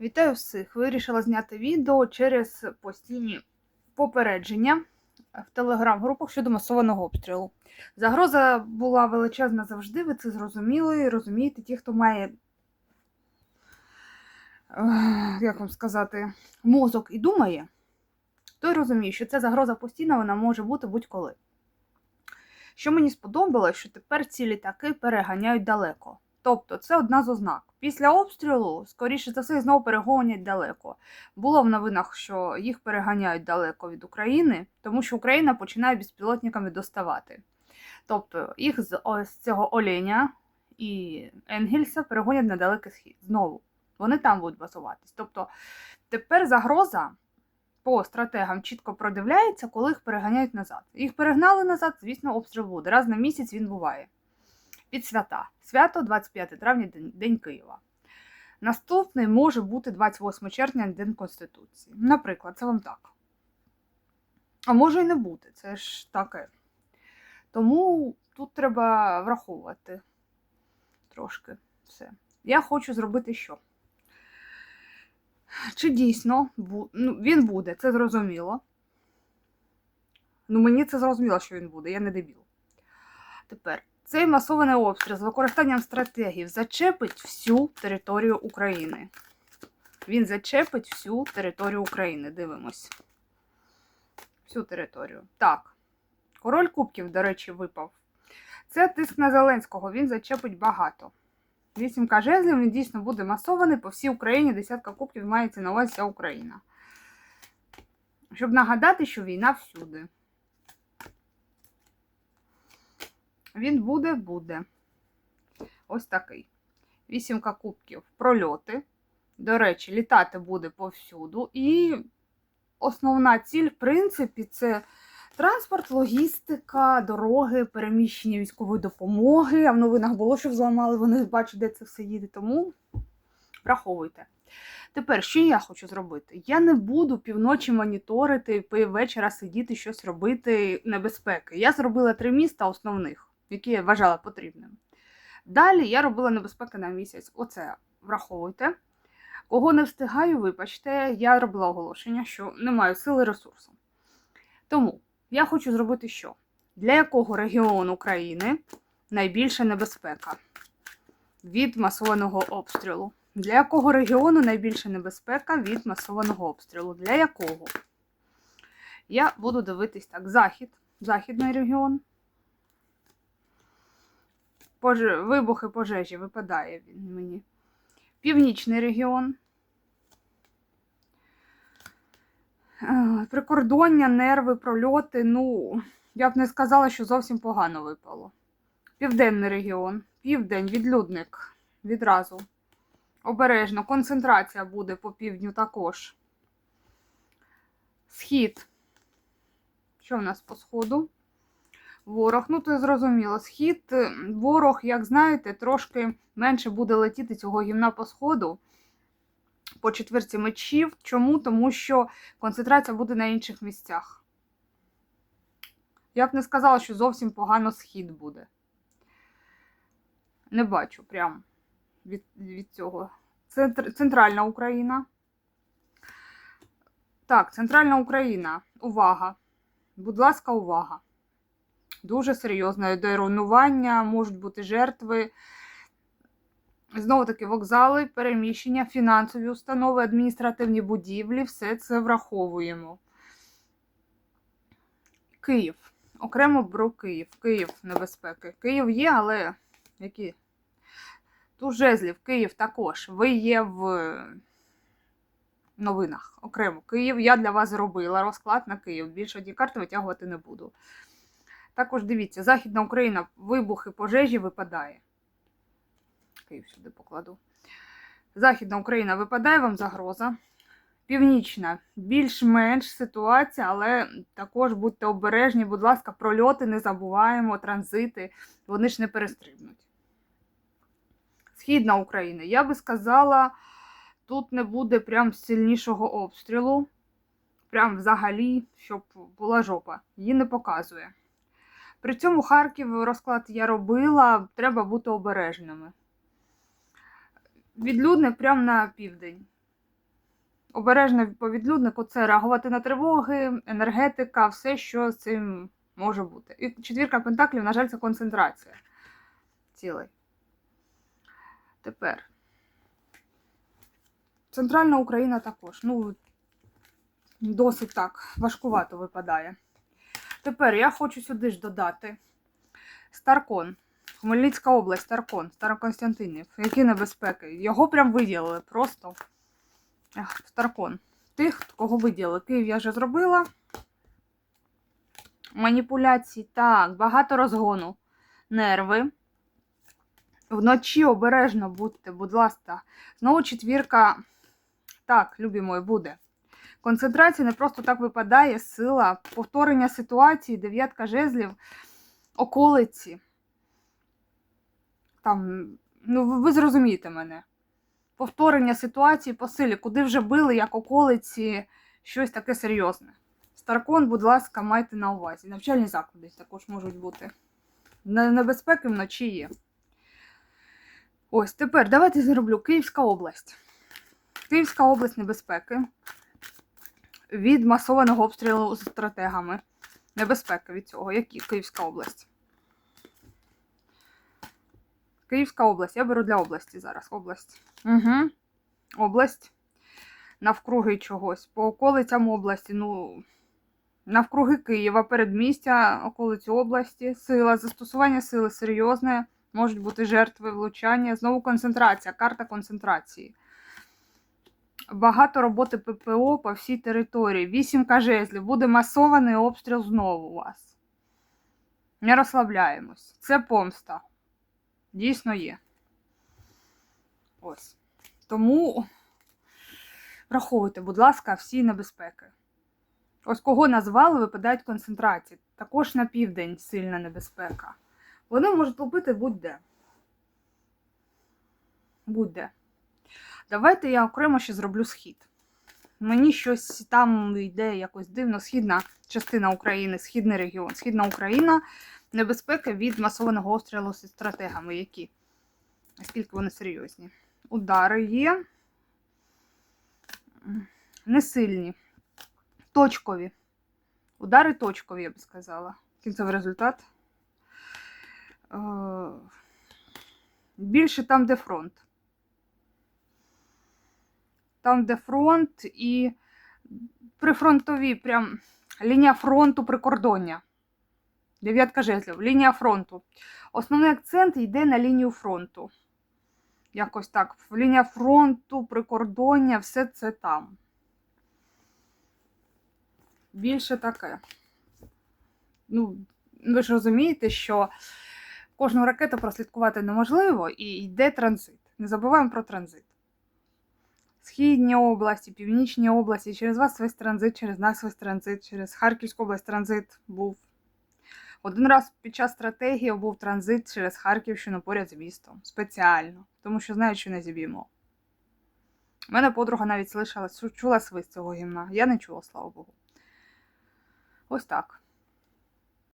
Вітаю всіх! Вирішила зняти відео через постійні попередження в телеграм-групах щодо масованого обстрілу. Загроза була величезна завжди, ви це зрозуміли розумієте, ті, хто має, як вам сказати, мозок і думає, той розуміє, що ця загроза постійна, вона може бути будь-коли. Що мені сподобалось, що тепер ці літаки переганяють далеко. Тобто це одна з ознак. Після обстрілу, скоріше за все, знову перегонять далеко. Було в новинах, що їх переганяють далеко від України, тому що Україна починає безпілотниками доставати. Тобто їх з, о- з цього Оленя і Енгельса перегонять на далекий схід. Знову. Вони там будуть базуватись. Тобто тепер загроза по стратегам чітко продивляється, коли їх переганяють назад. Їх перегнали назад, звісно, обстріл буде. Раз на місяць він буває під свята. Свято 25 травня, День, День Києва. Наступний може бути 28 червня, День Конституції. Наприклад, це вам так. А може і не бути, це ж таке. Тому тут треба враховувати трошки все. Я хочу зробити що? Чи дійсно ну, він буде, це зрозуміло. Ну, мені це зрозуміло, що він буде, я не дебіл. Тепер цей масований обстріл з використанням стратегів зачепить всю територію України. Він зачепить всю територію України. Дивимось. Всю територію. Так. Король Кубків, до речі, випав. Це тиск на Зеленського, він зачепить багато. Вісімка жезлів, він дійсно буде масований по всій Україні. Десятка кубків мається на увазі вся Україна. Щоб нагадати, що війна всюди. Він буде, буде. Ось такий. Вісімка кубків. Прольоти. До речі, літати буде повсюду. І основна ціль, в принципі, це транспорт, логістика, дороги, переміщення військової допомоги. А в новинах було, що взламали, вони бачать, де це все їде. Тому враховуйте. Тепер, що я хочу зробити? Я не буду півночі моніторити, піввечора сидіти, щось робити небезпеки. Я зробила три міста основних, які я вважала потрібним. Далі я робила небезпеки на місяць. Оце враховуйте. Кого не встигаю, вибачте, я робила оголошення, що не маю сили ресурсу. Тому я хочу зробити що? Для якого регіону країни найбільша небезпека від масованого обстрілу? Для якого регіону найбільша небезпека від масованого обстрілу? Для якого? Я буду дивитись так: захід, західний регіон. Поже... Вибухи пожежі випадає він мені. Північний регіон. Е, Прикордоння, нерви, прольоти. Ну, я б не сказала, що зовсім погано випало. Південний регіон, південь, відлюдник. Відразу. Обережно. Концентрація буде по півдню також. Схід. Що в нас по сходу? Ворог, ну то зрозуміло. Схід, е, ворог, як знаєте, трошки менше буде летіти цього гімна по сходу. По четвірці мечів. Чому? Тому що концентрація буде на інших місцях. Я б не сказала, що зовсім погано схід буде. Не бачу прям від, від цього. Центр, центральна Україна. Так, центральна Україна. Увага. Будь ласка, увага. Дуже серйозно йде руйнування, можуть бути жертви. Знову таки, вокзали, переміщення, фінансові установи, адміністративні будівлі, все це враховуємо. Київ. Окремо беру Київ. Київ небезпеки. Київ є, але які? Тут жезлів, Київ також. Ви є в новинах. Окремо Київ. Я для вас зробила розклад на Київ. Більше одні карти витягувати не буду. Також дивіться, Західна Україна, вибухи, пожежі випадає. Київ сюди покладу. Західна Україна випадає вам загроза. Північна більш-менш ситуація, але також будьте обережні, будь ласка, прольоти не забуваємо, транзити, вони ж не перестрибнуть. Східна Україна, я би сказала, тут не буде прям сильнішого обстрілу. Прям взагалі, щоб була жопа. Її не показує. При цьому Харків розклад я робила, треба бути обережними. Відлюдне прямо на південь. Обережно по відлюднику це реагувати на тривоги, енергетика, все, що з цим може бути. І четвірка пентаклів, на жаль, це концентрація цілей. Тепер. Центральна Україна також. Ну, досить так важкувато випадає. Тепер я хочу сюди ж додати Старкон. Хмельницька область, Старкон, Староконстантинів. Які небезпеки. Його прям виділили просто. Старкон. Тих, кого виділили. Київ я вже зробила. Маніпуляцій. Так, багато розгону. Нерви. Вночі обережно будьте, будь ласка. Знову четвірка. Так, любі мої, буде. Концентрація не просто так випадає, сила, повторення ситуації, дев'ятка жезлів, околиці. Там, ну, ви- зрозумієте мене. Повторення ситуації по силі, куди вже били, як околиці, щось таке серйозне. Старкон, будь ласка, майте на увазі. Навчальні заклади також можуть бути. Небезпеки вночі є. Ось тепер давайте зроблю Київська область. Київська область небезпеки. Від масованого обстрілу з стратегами. Небезпека від цього. Які Київська область? Київська область. Я беру для області зараз. Область. Угу. Область. Навкруги чогось. По околицям області. Ну, навкруги Києва, передмістя, околиці області. Сила. Застосування сили серйозне. Можуть бути жертви, влучання. Знову концентрація. Карта концентрації. Багато роботи ППО по всій території. Вісімка жезлів. Буде масований обстріл знову у вас. Не розслабляємось. Це помста. Дійсно є. Ось. Тому враховуйте, будь ласка, всі небезпеки. Ось кого назвали, випадають концентрації. Також на південь сильна небезпека. Вони можуть лупити будь-де. Будь-де. Давайте я окремо ще зроблю схід. Мені щось там йде якось дивно. Східна частина України, східний регіон, східна Україна, небезпека від масованого обстрілу зі стратегами. Які? Наскільки вони серйозні? Удари є. Не сильні. Точкові. Удари точкові, я би сказала. Кінцевий результат. Е, Більше там, де фронт. Там, де фронт, і прифронтові, прям лінія фронту прикордоння. Дев'ятка жезлів, лінія фронту. Основний акцент йде на лінію фронту. Якось так. Лінія фронту, прикордоння, все це там. Більше таке. Ну, ви ж розумієте, що кожну ракету прослідкувати неможливо і йде транзит. Не забуваємо про транзит. Східні області, північні області, через вас весь транзит, через нас весь транзит, через Харківську область транзит був. Один раз під час стратегії був транзит через Харківщину поряд з містом. Спеціально, тому що знають, що не зіб'ємо. У мене подруга навіть слышала, чула свист цього гімна. Я не чула, слава Богу. Ось так.